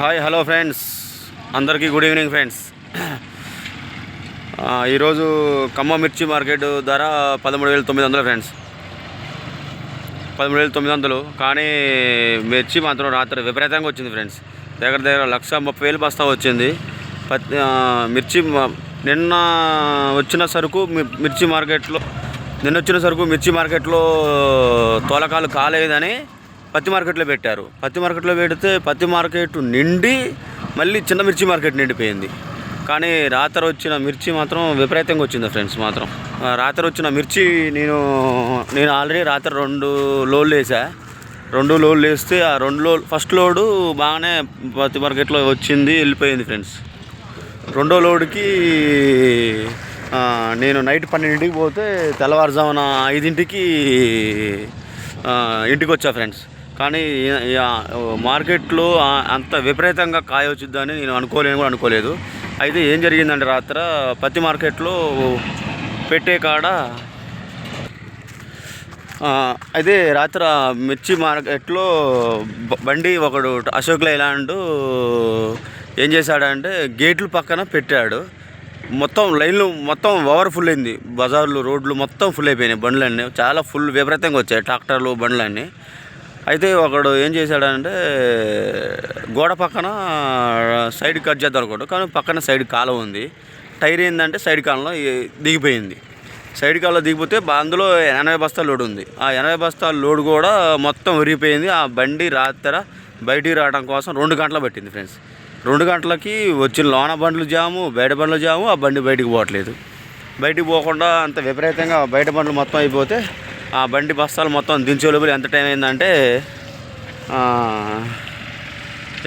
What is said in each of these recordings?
Hi hello friends. అందరికీ good evening friends. ఈరోజు కమ్మ మిర్చి మార్కెట్ ధర పదమూడు వేల తొమ్మిది వందలు ఫ్రెండ్స్. పదమూడు వేల తొమ్మిది వందలు. కానీ మిర్చి మాత్రం రాత్రి విపరీతంగా వచ్చింది ఫ్రెండ్స్. దగ్గర దగ్గర లక్ష ముప్పై వేలు బస్తా వచ్చింది. మిర్చి నిన్న వచ్చిన సరుకు మి- మిర్చి మార్కెట్లో నిన్న వచ్చిన సరుకు మిర్చి మార్కెట్లో తోలకాలు కాలేదని పత్తి మార్కెట్లో పెట్టారు. పత్తి మార్కెట్లో పెడితే పత్తి మార్కెట్ నిండి మళ్ళీ చిన్న మిర్చి మార్కెట్ నిండిపోయింది. కానీ రాత్రి వచ్చిన మిర్చి మాత్రం విపరీతంగా వచ్చింది ఫ్రెండ్స్ మాత్రం. రాత్రి వచ్చిన మిర్చి నేను నేను ఆల్రెడీ రాత్రి రెండు లోడ్లు వేసా. రెండు లోడ్లు వేస్తే ఆ రెండు లోడ్ ఫస్ట్ లోడు బాగానే పత్తి మార్కెట్లో వచ్చింది వెళ్ళిపోయింది ఫ్రెండ్స్. రెండో లోడ్కి నేను నైట్ పన్నెండింటికి పోతే తెల్లవారుజామున ఐదింటికి ఇంటికి వచ్చా ఫ్రెండ్స్. కానీ మార్కెట్లో అంత విపరీతంగా కాయ వచ్చిద్దని నేను అనుకోలేను కూడా అనుకోలేదు. అయితే ఏం జరిగిందంటే రాత్ర పత్తి మార్కెట్లో పెట్టే కాడ అయితే రాత్రి మిర్చి మార్కెట్లో బండి ఒకడు అశోక్ లైలాండ్ ఏం చేశాడంటే గేట్లు పక్కన పెట్టాడు. మొత్తం లైన్లు మొత్తం ఓవర్ ఫుల్ అయింది. బజార్లు రోడ్లు మొత్తం ఫుల్ అయిపోయినాయి బండ్లన్నీ. చాలా ఫుల్ విపరీతంగా వచ్చాయి ట్రాక్టర్లు బండ్లన్నీ. అయితే ఒకడు ఏం చేశాడంటే గోడ పక్కన సైడ్ కట్ చేద్దాం అనుకోడు కానీ పక్కన సైడ్ కాలువ ఉంది. టైర్ ఏంటంటే సైడ్ కాలంలో దిగిపోయింది. సైడ్ కాలంలో దిగిపోతే అందులో ఎనభై బస్తాల లోడ్ ఉంది. ఆ ఎనభై బస్తాల లోడ్ కూడా మొత్తం విరిగిపోయింది. ఆ బండి రాత్ర బయటికి రావడం కోసం రెండు గంటలు పట్టింది ఫ్రెండ్స్. రెండు గంటలకి వచ్చిన లోన బండ్లు జాము బయట బండ్లు జాము ఆ బండి బయటికి పోవట్లేదు. బయటికి పోకుండా అంత విపరీతంగా బయట బండ్లు మొత్తం అయిపోతే ఆ బండి బస్తాలు మొత్తం దించే లోపల ఎంత టైం అయిందంటే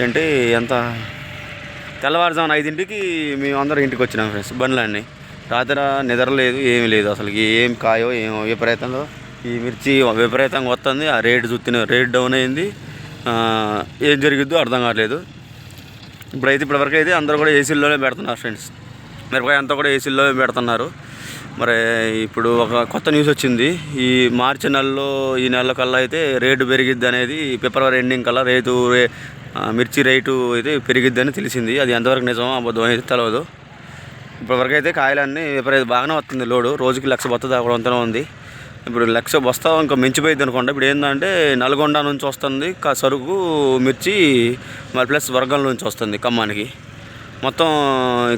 ఏంటి ఎంత? తెల్లవారుజామున ఐదింటికి మేము అందరం ఇంటికి వచ్చినాం ఫ్రెండ్స్ బండ్లన్నీ. రాత్రి నిద్ర లేదు ఏమీ లేదు అసలు ఏం కాయో ఏమో విపరీతంగా ఈ మిర్చి విపరీతంగా వస్తుంది ఆ రేటు చూస్తున్న రేట్ డౌన్ అయింది ఏం జరిగిద్దో అర్థం కావట్లేదు. ఇప్పుడైతే ఇప్పటివరకు అయితే అందరూ కూడా ఏసీల్లోనే పెడుతున్నారు ఫ్రెండ్స్. మిరపకాయ అంతా కూడా ఏసీల్లోనే పెడుతున్నారు. మరి ఇప్పుడు ఒక కొత్త న్యూస్ వచ్చింది. ఈ మార్చి నెలలో ఈ నెల కల్లా అయితే రేటు పెరిగిద్ది అనేది ఫిబ్రవరి ఎండింగ్ కల్లా రేటు రే మిర్చి రేటు అయితే పెరిగిద్దని తెలిసింది. అది ఎంతవరకు నిజమో అబద్ధం అయితే తెలియదు ఇప్పటివరకు అయితే కాయలన్నీ విపరీత బాగానే వస్తుంది లోడు. రోజుకి లక్ష బత్త దాకా ఉంది. ఇప్పుడు లక్ష బస్తా ఇంకా మించిపోయింది అనుకోండి. ఇప్పుడు ఏంటంటే నల్గొండ నుంచి వస్తుంది సరుకు మిర్చి మరి ప్లస్ వర్గం నుంచి వస్తుంది ఖమ్మానికి మొత్తం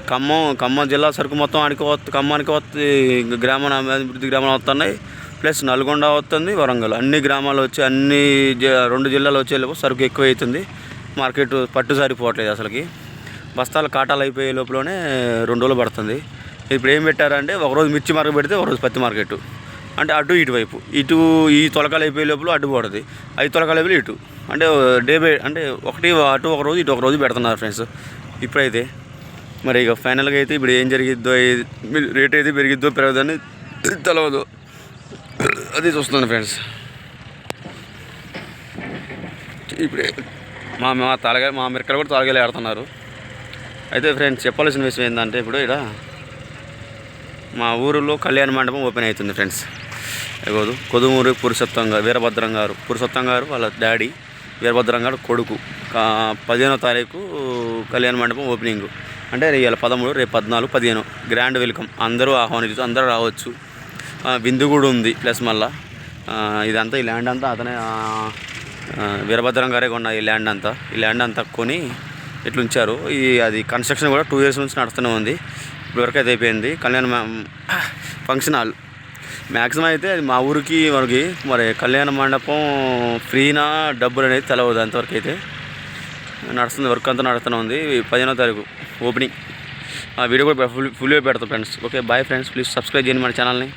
ఖమ్మం ఖమ్మం జిల్లా సరుకు మొత్తం ఆడికి వస్తుంది ఖమ్మానికి వస్తుంది గ్రామం అభివృద్ధి గ్రామాలు వస్తున్నాయి. ప్లస్ నల్గొండ వస్తుంది వరంగల్. అన్ని గ్రామాలు వచ్చి అన్ని జి- రెండు జిల్లాలు వచ్చే లోపు సరుకు ఎక్కువ అవుతుంది మార్కెట్ పట్టు సరిపోవట్లేదు అసలుకి. బస్తాలు కాటాలు అయిపోయే లోపలనే రెండు రోజులు పడుతుంది. ఇప్పుడు ఏం పెట్టారంటే ఒకరోజు మిర్చి మార్కెట్ పెడితే ఒకరోజు పత్తి మార్కెట్. అంటే అటు ఇటువైపు ఇటు ఈ తొలకాలు అయిపోయే లోపల అడ్డు పడుతుంది. ఐదు తొలకాలు అయిపోయి ఇటు. అంటే డే బై అంటే ఒకటి అటు ఒక రోజు ఇటు ఒక రోజు పెడుతున్నారు ఫ్రెండ్స్. ఇప్పుడైతే మరి ఇక ఫైనల్గా అయితే ఇప్పుడు ఏం జరిగిద్దో రేట్ అయితే పెరిగిద్దో పెరగదని తెలవదు. అది చూస్తున్నాను ఫ్రెండ్స్. ఇప్పుడే మా మా తలగా మా మిరకలు కూడా తలగాలి ఆడుతున్నారు. అయితే ఫ్రెండ్స్ చెప్పాల్సిన విషయం ఏంటంటే ఇప్పుడు ఇక్కడ మా ఊరిలో కళ్యాణ మండపం ఓపెన్ అవుతుంది ఫ్రెండ్స్. అయిపోదు కొదుమూరి పురుషోత్తం గారు వీరభద్రం గారు పురుషోత్తం గారు వాళ్ళ డాడీ వీరభద్రం గారు కొడుకు పదిహేనో తారీఖు కళ్యాణ మండపం ఓపెనింగ్. అంటే ఇవాళ పదమూడు రేపు పద్నాలుగు పదిహేను. Grand welcome. అందరూ ఆహ్వానించు అందరూ రావచ్చు. విందు కూడా ఉంది ప్లస్ మళ్ళా. ఇదంతా ఈ ల్యాండ్ అంతా అతనే వీరభద్రం గారే కొన్న ఈ ల్యాండ్ అంతా. ఈ ల్యాండ్ అంతా కొని ఇట్లా ఉంచారు ఈ అది కన్స్ట్రక్షన్ కూడా టూ ఇయర్స్ నుంచి నడుస్తూనే ఉంది. ఇప్పటివరకు అయితే అయిపోయింది. కళ్యాణ ఫంక్షన్ హాల్. మ్యాక్సిమం అయితే అది మా ఊరికి మనకి మరి కళ్యాణ మండపం ఫ్రీనా డబ్బులు అనేది తెలవదు అంతవరకు అయితే. నడుస్తుంది వర్క్ అంతా నడుస్తూనే ఉంది. పదిహేనో తారీఖు ఓపెనింగ్. ఆ వీడియో కూడా ఫుల్ ఫుల్ పెడతాం friends. Okay bye friends. Please subscribe చేయండి మన ఛానల్ని.